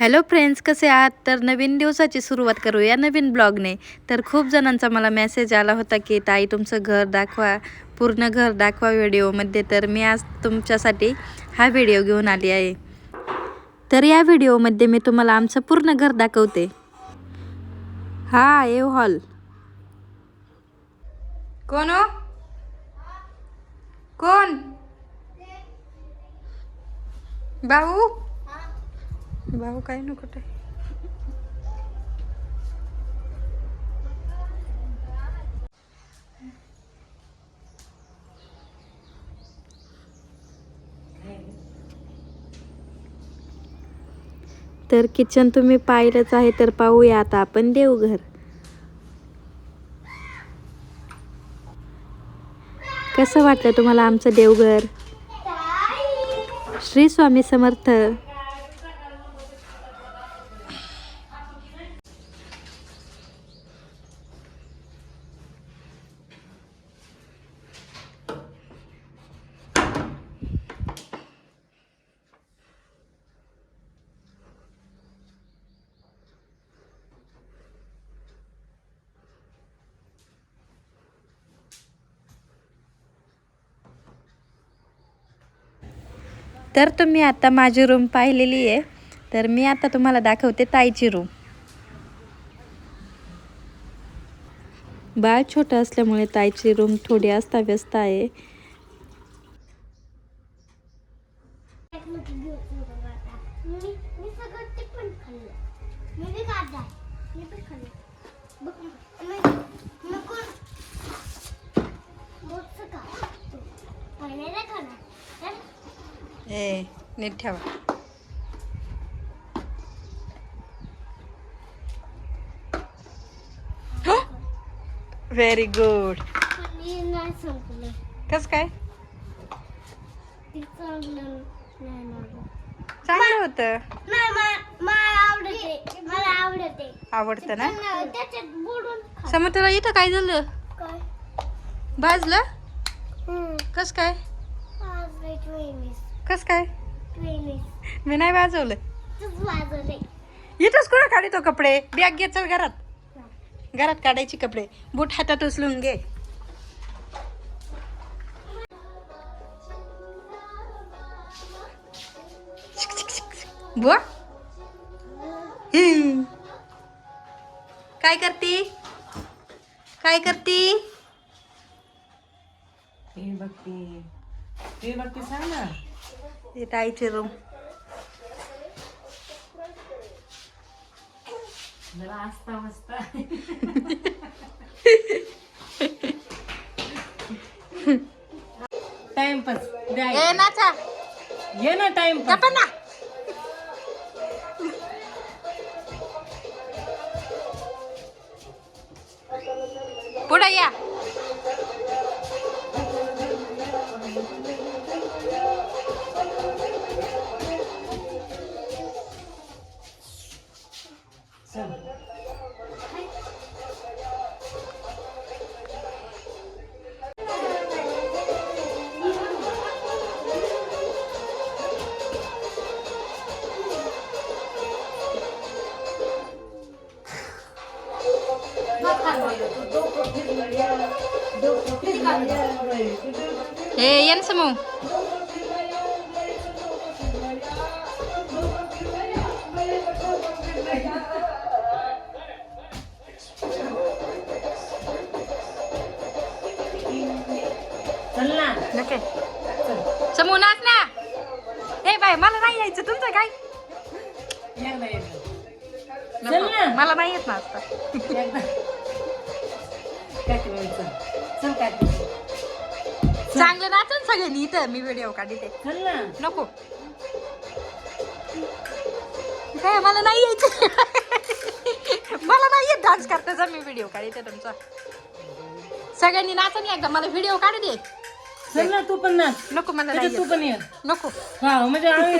Hello friends कसे आहात? तर नवीन दिवसाची सुरुवात करूया नवीन ब्लॉगने. तर खूप जणांचा मला मेसेज आला होता की ताई तुमचं घर दाखवा पूर्ण घर दाखवा व्हिडिओमध्ये. तर मी आज तुमच्यासाठी हा व्हिडिओ घेऊन आली आहे. तर या व्हिडिओमध्ये मी तुम्हाला आमचं पूर्ण घर दाखवते. हा आहे हॉल. कोण हो? कोण? भाऊ भाऊ काय नको ते. तर किचन तुम्ही पाहिलंच आहे तर पाहूया आता आपण देवघर. कसं वाटलं तुम्हाला आमचं देवघर? श्री स्वामी समर्थ. तर तुम्ही आता माझी रूम पाहिलेली आहे. तर मी आता तुम्हाला दाखवते ताईची रूम बाळ छोटं असल्यामुळे ताईची रूम थोडी अस्ताव्यस्त आहे. ए नीट ठेवा. व्हेरी गुड कस काय? चांगलं होतं. आवडते ना. समोर तुला इथं काय झालं? भाजलं. कस काय? कस काय? मी नाही वाजवलं. इथंच कुठं काढतो कपडे? बॅग घे चल घरात. घरात काढायचे कपडे. बूट हातात उचलून घे. बुवा. काय करती? काय करती? बघते बघते सांग ना. हे ताईचे रूम जरा आस्ता मस्ता. टाइमपास ए नाचा. ये ना टाइमपास गप्पा ना. पुढे या. हे येन समू चल ना नके समू नाच ना ए बाय मला नाही यायचं तुमचं काय एकदा एकदा नको. चल ना. मला नाही येत काय चल. काय चांगलं नाचन सगळ्यांनी इथं. मी व्हिडिओ काढते. चल ना. नको. काय मला नाही यायचं? मला नाही येत डान्स करताचा मी व्हिडिओ काढते तुमचा. सगळ्यांनी नाचा नाही एकदा. मला व्हिडिओ काढू दे. चल ना तू पण ना नको मला नाही तू येत. पण ये. नको. हा म्हणजे आम्ही.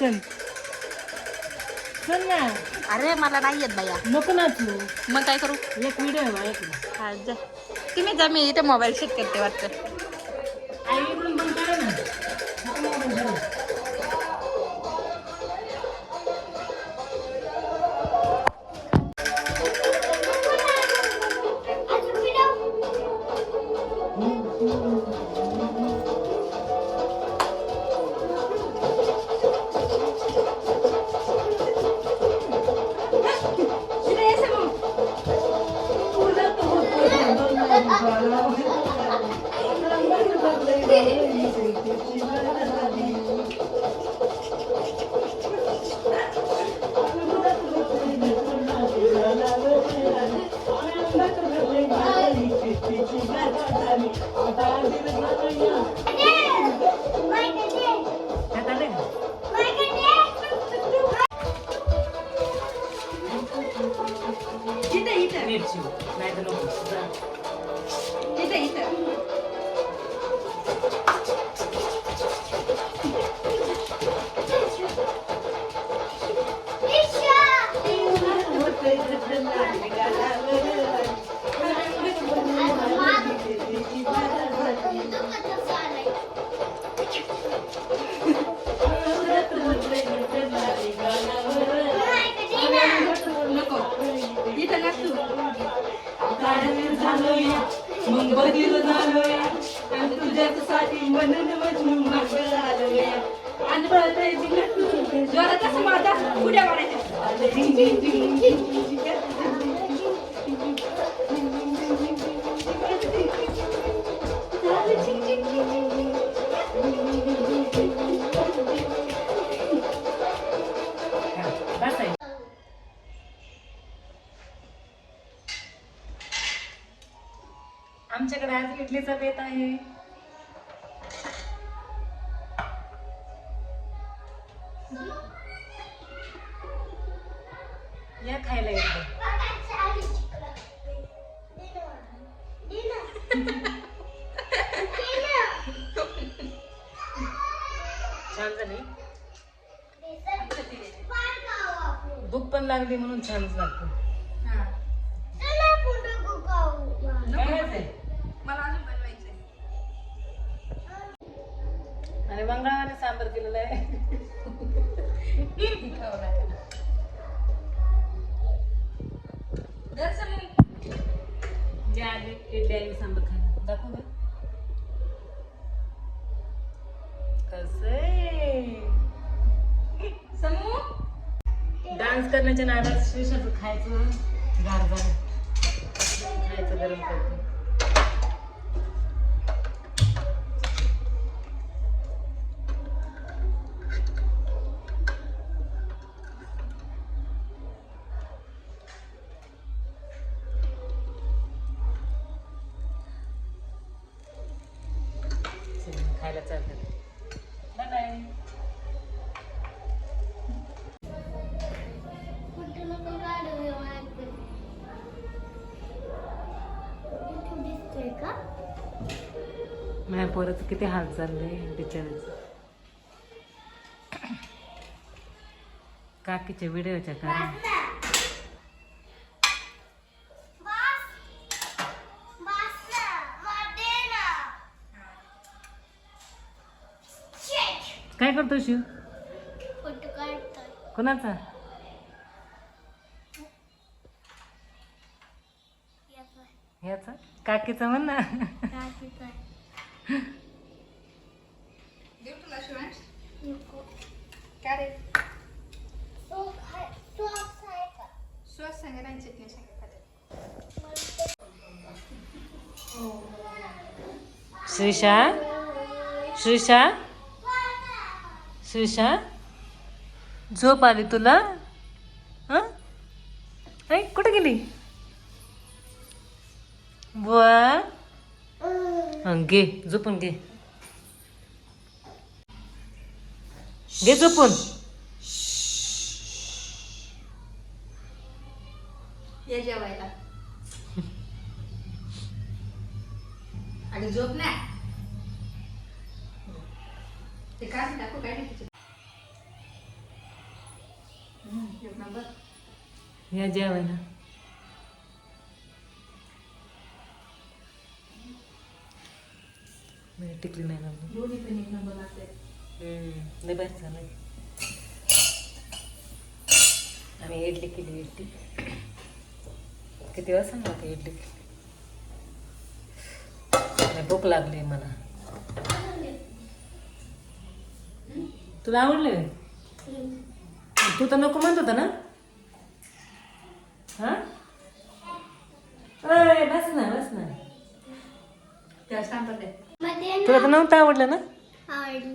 चल. चल ना. अरे मला नाही येत बाया. नको ना तू. मग काय करू? एक व्हिडिओ आहे माझ्याकडे हा, जा. तुम्ही जा मी इथे मोबाईल सेट करते वाटतं. आई उड्या मारायच्या. बस आमच्याकडे आज इडलीचा बेत आहे. भूक पण लागली म्हणून छानच लागतं. आणि मंगळवारी सांबर केलेलं आहे. जे आले इडली आणि सांबर खायला दाखव डान्स करण्याच्या नादात शिवशाचं खायचं गार झालं. खायचं गरम करतो. का? माझ्या पोराचं किती हाल चाललंय बिचारायचं काकीच्या व्हिडिओच्या कारण. काय करतो शिव? फोटो कोणाचा? ह्याचा काकीचा म्हण ना. चटणी सांगा श्रीषा श्रीषा श्रीषा झोप आली तुला? हं? कुठे गेली? हं, घे झोपून घे. घे झोपून. ये जेवायला. आणि झोप ना. ते काय टाकू काय या जेवायला. नाही, टिकली नाही दोन्ही पण एक नंबर लागते भारी झालंय. आम्ही इडली केली इडली. किती वाजता सांगा ते इडली केली? भूक लागली मला. तुला आवडले? तू तर नको म्हणत होता ना? हा? बस ना बस ना. त्या सांगतात तुला तर नव्हतं आवडलं ना? आवडली.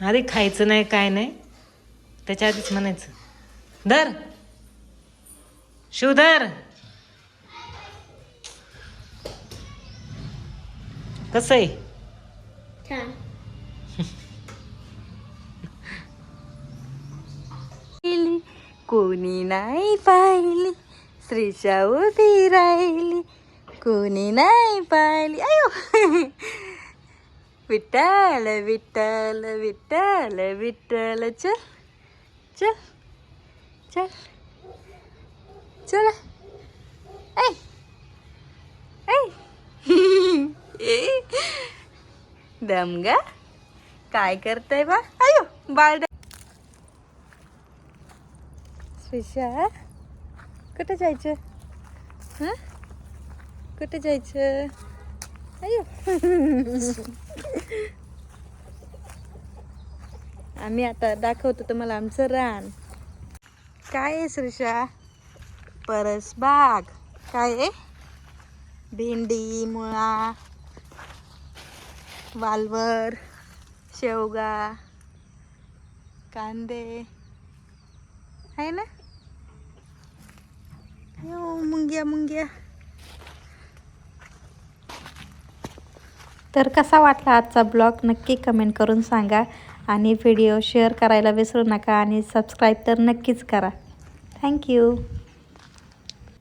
अरे खायचं नाही काय नाही. त्याच्या आधीच म्हणायचं. धर. शिवधर कसं आहे? कोणी नाही पाहिली श्रीशा उभी राहिली. कोणी नाही पाहिली. अयो! विठ्ठल विठ्ठल विठ्ठल विठ्ठल चल चल चल चल. ऐ ऐ. दमगा? काय करताय बा? अयो बाळ श्रीषा कुठं जायचं हां कुठं जायचं अयो आम्ही आता दाखवतो तुम्हाला आमचं रान काय आहे श्रीषा परस बाग काय आहे भेंडी मुळा वालवर शेवगा कांदे आहे ना हो, मुंग्या मुंग्या तर कसा वाटला आजचा ब्लॉग? नक्की कमेंट करून सांगा आणि व्हिडिओ शेअर करायला विसरू नका आणि सबस्क्राईब तर नक्कीच करा. थँक्यू